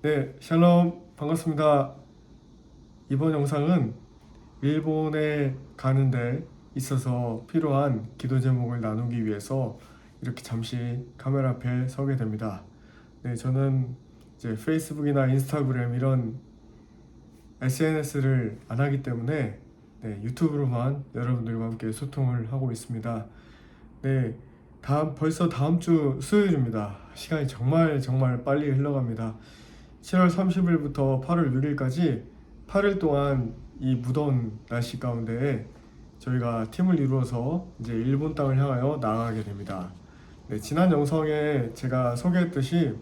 네, 샬롬 반갑습니다. 이번 영상은 일본에 가는데 있어서 필요한 기도 제목을 나누기 위해서 이렇게 잠시 카메라 앞에 서게 됩니다. 네, 저는 이제 페이스북이나 인스타그램 이런 SNS를 안 하기 때문에 네, 유튜브로만 여러분들과 함께 소통을 하고 있습니다. 네, 다음 벌써 다음 주 수요일입니다. 시간이 정말 정말 빨리 흘러갑니다. 7월 30일부터 8월 6일까지 8일 동안 이 무더운 날씨 가운데 저희가 팀을 이루어서 이제 일본 땅을 향하여 나아가게 됩니다. 네, 지난 영상에 제가 소개했듯이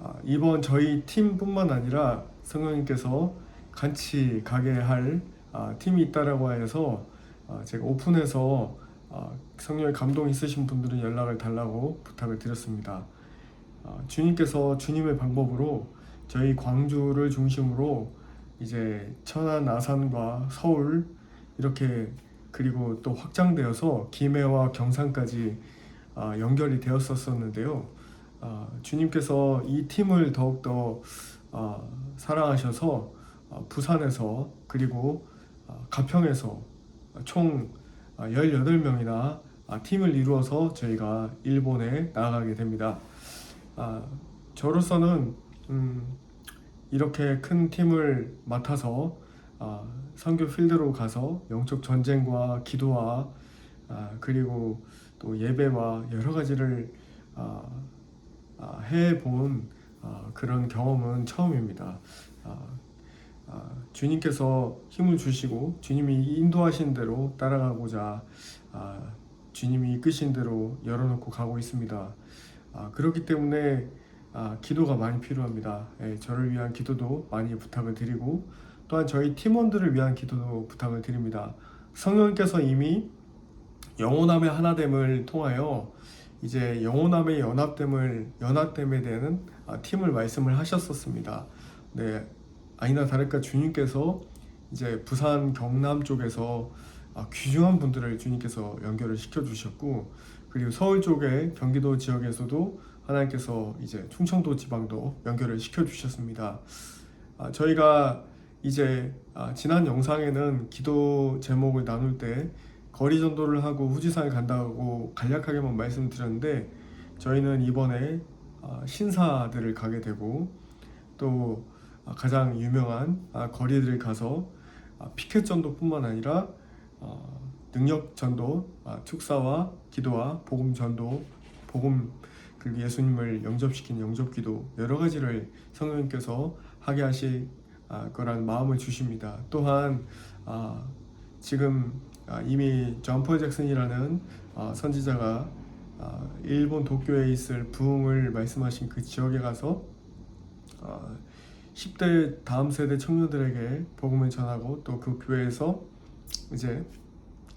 아, 이번 저희 팀뿐만 아니라 성령님께서 같이 가게 할 아, 팀이 있다라고 해서 아, 제가 오픈해서 아, 성령의 감동 있으신 분들은 연락을 달라고 부탁을 드렸습니다. 아, 주님께서 주님의 방법으로 저희 광주를 중심으로 이제 천안, 아산과 서울 이렇게 그리고 또 확장되어서 김해와 경산까지 아, 연결이 되었었었는데요. 아, 주님께서 이 팀을 더욱더 아, 사랑하셔서 아, 부산에서 그리고 아, 가평에서 총 18명이나 팀을 이루어서 저희가 일본에 나아가게 됩니다. 아, 저로서는 음, 이렇게 큰 팀을 맡아서 아, 선교 필드로 가서 영적 전쟁과 기도와 아, 그리고 또 예배와 여러 가지를 아, 아, 해본 아, 그런 경험은 처음입니다. 아, 아, 주님께서 힘을 주시고 주님이 인도하신 대로 따라가고자 아, 주님이 이끄신 대로 열어놓고 가고 있습니다. 아, 그렇기 때문에 아, 기도가 많이 필요합니다. 예, 저를 위한 기도도 많이 부탁을 드리고 또한 저희 팀원들을 위한 기도도 부탁을 드립니다. 성령께서 이미 영혼함의 하나됨을 통하여 이제 영혼함의 연합됨을 연합됨에 대한 아, 팀을 말씀을 하셨었습니다. 네, 아니나 다를까 주님께서 이제 부산 경남 쪽에서 아, 귀중한 분들을 주님께서 연결을 시켜 주셨고 그리고 서울 쪽에 경기도 지역에서도 하나님께서 이제 충청도 지방도 연결을 시켜 주셨습니다. 아, 저희가 이제 아, 지난 영상에는 기도 제목을 나눌 때 거리 전도를 하고 후지산을 간다고 간략하게만 말씀드렸는데 저희는 이번에 아, 신사들을 가게 되고 또 아, 가장 유명한 아, 거리들을 가서 아, 피켓 전도뿐만 아니라 어, 능력 전도, 아, 축사와 기도와 복음 전도, 복음 그리고 예수님을 영접시키는 영접 기도 여러 가지를 성령님께서 하게 하실 아, 거란 마음을 주십니다. 또한 아, 지금 아, 이미 존 폴 잭슨이라는 아, 선지자가 아, 일본 도쿄에 있을 부흥을 말씀하신 그 지역에 가서 아, 10대 다음 세대 청년들에게 복음을 전하고 또 그 교회에서 이제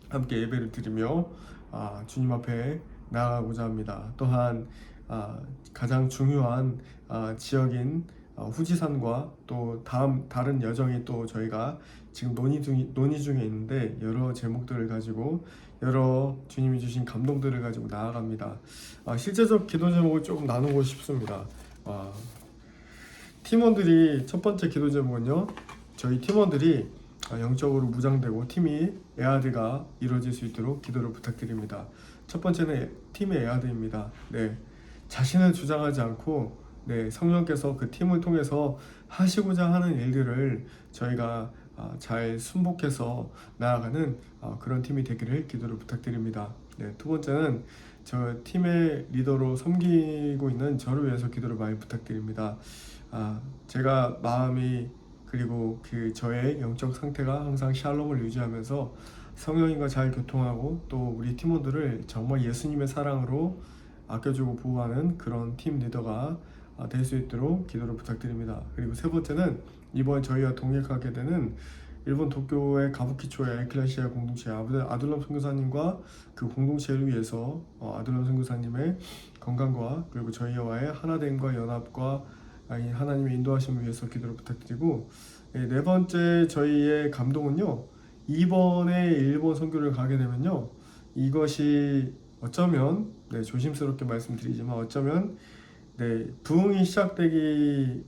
함께 예배를 드리며 아, 주님 앞에 나아가고자 합니다. 또한 아, 가장 중요한 아, 지역인 아, 후지산과 또 다음 다른 여정이 또 저희가 지금 논의 중 논의 중에 있는데 여러 제목들을 가지고 여러 주님이 주신 감동들을 가지고 나아갑니다. 아, 실제적 기도 제목을 조금 나누고 싶습니다. 아, 팀원들이 첫 번째 기도 제목은요. 저희 팀원들이 아, 영적으로 무장되고 팀이 에아드가 이루어질 수 있도록 기도를 부탁드립니다. 첫 번째는 팀의 에아드입니다. 네, 자신을 주장하지 않고 네, 성령께서 그 팀을 통해서 하시고자 하는 일들을 저희가 아, 잘 순복해서 나아가는 아, 그런 팀이 되기를 기도를 부탁드립니다. 네, 두 번째는 저 팀의 리더로 섬기고 있는 저를 위해서 기도를 많이 부탁드립니다. 아, 제가 마음이 그리고 그 저의 영적 상태가 항상 샬롬을 유지하면서 성령님과 잘 교통하고 또 우리 팀원들을 정말 예수님의 사랑으로 아껴주고 보호하는 그런 팀 리더가 아, 될수 있도록 기도를 부탁드립니다. 그리고 세 번째는 이번 저희와 동역하게 되는 일본 도쿄의 가부키초의 에클레시아 공동체 아들- 아들람 선교사님과 그 공동체를 위해서 어, 아들람 선교사님의 건강과 그리고 저희와의 하나됨과 연합과 하나님의 인도하심을 위해서 기도를 부탁드리고 예, 네 번째 저희의 감동은요 이번에 일본 선교를 가게 되면요 이것이 어쩌면 네, 조심스럽게 말씀드리지만 어쩌면 네, 부흥이 시작되기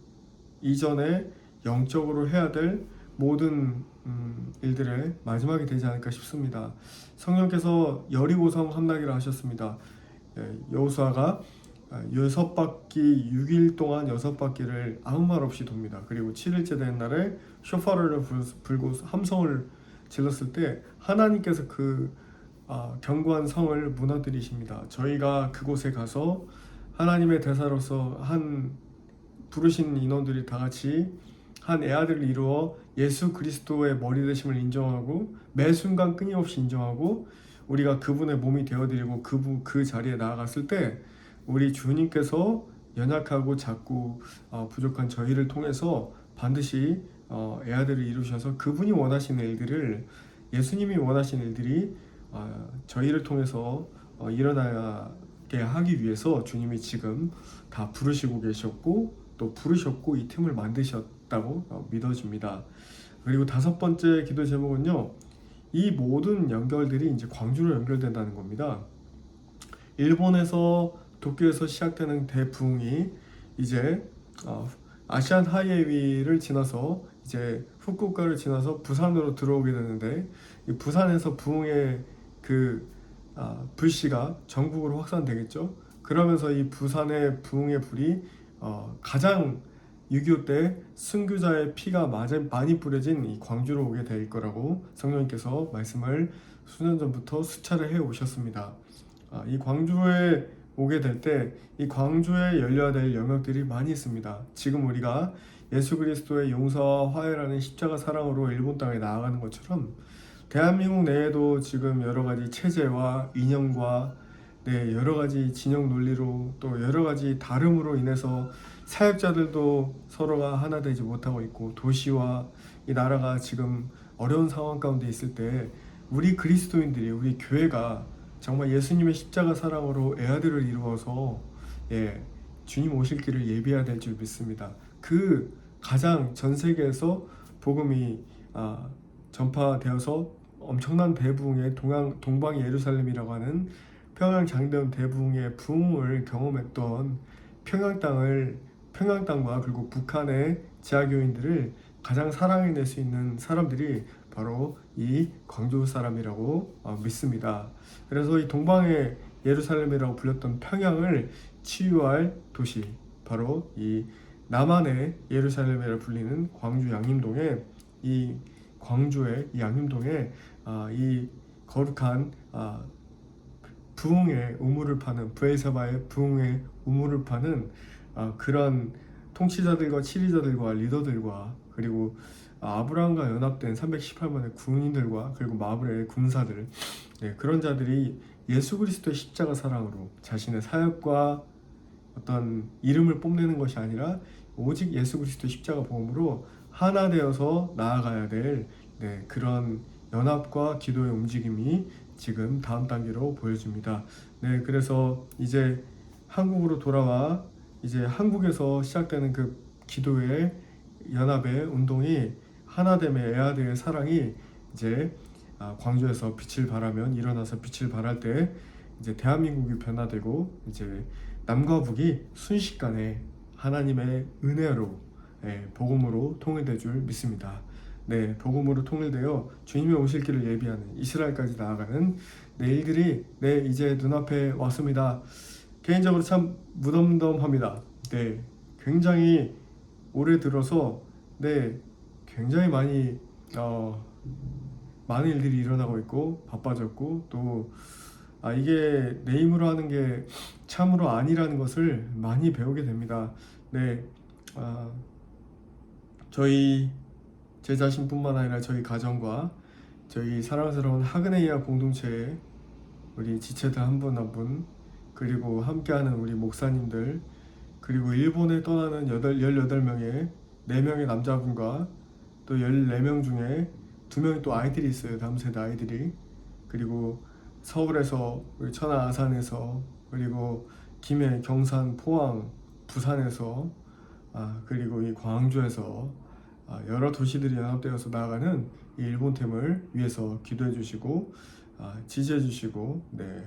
이전에 영적으로 해야 될 모든 음, 일들의 마지막이 되지 않을까 싶습니다. 성령께서 여리고성 함나기를 하셨습니다. 예, 여호수아가 아, 여섯 바퀴 6일 동안 여섯 바퀴를 아무 말 없이 돕니다. 그리고 7일째 된 날에 쇼파를 불- 불고 함성을 질렀을 때 하나님께서 그 아, 견고한 성을 무너뜨리십니다. 저희가 그곳에 가서 하나님의 대사로서 한 부르신 인원들이 다 같이 한 애아들을 이루어 예수 그리스도의 머리 되심을 인정하고 매 순간 끊임없이 인정하고 우리가 그분의 몸이 되어드리고 그분 그 자리에 나아갔을 때 우리 주님께서 연약하고 작고 어, 부족한 저희를 통해서 반드시 어, 애아들을 이루셔서 그분이 원하시는 일들을 예수님이 원하시는 일들이 어, 저희를 통해서 어, 일어나게 하기 위해서 주님이 지금 다 부르시고 계셨고 또 부르셨고 이 틈을 만드셨다고 어, 믿어집니다. 그리고 다섯 번째 기도 제목은요. 이 모든 연결들이 이제 광주로 연결된다는 겁니다. 일본에서 도쿄에서 시작되는 대부흥이 이제 어, 아시안 하이웨이를 지나서 이제 후쿠오카를 지나서 부산으로 들어오게 되는데 이 부산에서 부흥의 그 아, 불씨가 전국으로 확산되겠죠. 그러면서 이 부산의 부흥의 불이 어, 가장 6.25 때 순교자의 피가 많이 뿌려진 이 광주로 오게 될 거라고 성령님께서 말씀을 수년 전부터 수차례 해 오셨습니다. 아, 이 광주에 오게 될 때 이 광주에 열려야 될 영역들이 많이 있습니다. 지금 우리가 예수 그리스도의 용서와 화해라는 십자가 사랑으로 일본 땅에 나아가는 것처럼 대한민국 내에도 지금 여러 가지 체제와 이념과 네, 여러 가지 진영 논리로 또 여러 가지 다름으로 인해서 사역자들도 서로가 하나 되지 못하고 있고 도시와 이 나라가 지금 어려운 상황 가운데 있을 때 우리 그리스도인들이 우리 교회가 정말 예수님의 십자가 사랑으로 애아들을 이루어서 예, 주님 오실 길을 예비해야 될 줄 믿습니다. 그 가장 전 세계에서 복음이 아, 전파되어서 엄청난 대부흥의 동양 동방 예루살렘이라고 하는 평양 장대원 대부흥의 부흥을 경험했던 평양 땅을 평양 땅과 그리고 북한의 지하 교인들을 가장 사랑해낼 수 있는 사람들이 바로 이 광주 사람이라고 어, 믿습니다. 그래서 이 동방의 예루살렘이라고 불렸던 평양을 치유할 도시 바로 이 남한의 예루살렘이라 불리는 광주 양림동에 이 광주의 이 양림동에 아, 이 거룩한 아, 부흥의 우물을 파는 부엘사바의 부흥의 우물을 파는 아, 그런 통치자들과 치리자들과 리더들과 그리고 아, 아브라함과 연합된 318만의 군인들과 그리고 마블의 군사들 네, 그런 자들이 예수 그리스도의 십자가 사랑으로 자신의 사역과 어떤 이름을 뽐내는 것이 아니라 오직 예수 그리스도의 십자가 복음으로 하나 되어서 나아가야 될 네, 그런 연합과 기도의 움직임이 지금 다음 단계로 보여집니다. 네, 그래서 이제 한국으로 돌아와 이제 한국에서 시작되는 그 기도의 연합의 운동이 하나됨의 애아들의 사랑이 이제 아, 광주에서 빛을 발하면 일어나서 빛을 발할 때 이제 대한민국이 변화되고 이제 남과 북이 순식간에 하나님의 은혜로 예, 복음으로 통일될 줄 믿습니다. 네, 복음으로 통일되어 주님의 오실 길을 예비하는 이스라엘까지 나아가는 내 일들이 네 이제 눈앞에 왔습니다. 개인적으로 참 무덤덤합니다. 네, 굉장히 올해 들어서 네 굉장히 많이 어, 많은 일들이 일어나고 있고 바빠졌고 또 아, 이게 내 힘으로 하는 게 참으로 아니라는 것을 많이 배우게 됩니다. 네, 아, 저희 제 자신뿐만 아니라 저희 가정과 저희 사랑스러운 하그네이아 공동체의 우리 지체들 한 분 한분 그리고 함께하는 우리 목사님들 그리고 일본에 떠나는 8, 18명의 4명의 남자분과 또 14명 중에 2명이 또 아이들이 있어요 다음 세대 아이들이 그리고 서울에서 우리 천안 아산에서 그리고 김해 경산 포항 부산에서 아 그리고 이 광주에서 아, 여러 도시들이 연합되어서 나아가는 이 일본팀을 위해서 기도해 주시고 아, 지지해 주시고 네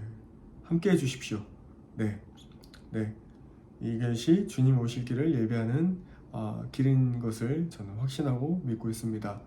함께 해 주십시오. 네, 네 이것이 주님 오실 길을 예배하는 아, 길인 것을 저는 확신하고 믿고 있습니다.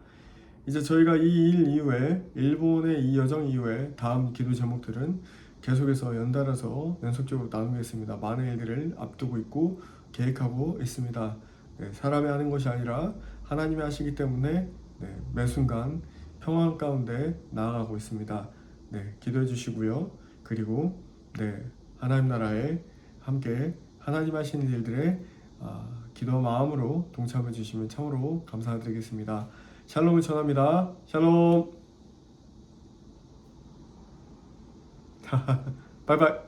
이제 저희가 이 일 이후에 일본의 이 여정 이후에 다음 기도 제목들은 계속해서 연달아서 연속적으로 나누겠습니다. 많은 일들을 앞두고 있고 계획하고 있습니다. 네, 사람이 하는 것이 아니라 하나님이 하시기 때문에 네, 매 순간 평안 가운데 나아가고 있습니다. 네, 기도해 주시고요. 그리고 네, 하나님 나라에 함께 하나님 하시는 일들에 아, 기도 마음으로 동참해 주시면 참으로 감사드리겠습니다. 샬롬을 전합니다. 샬롬. 바이바이.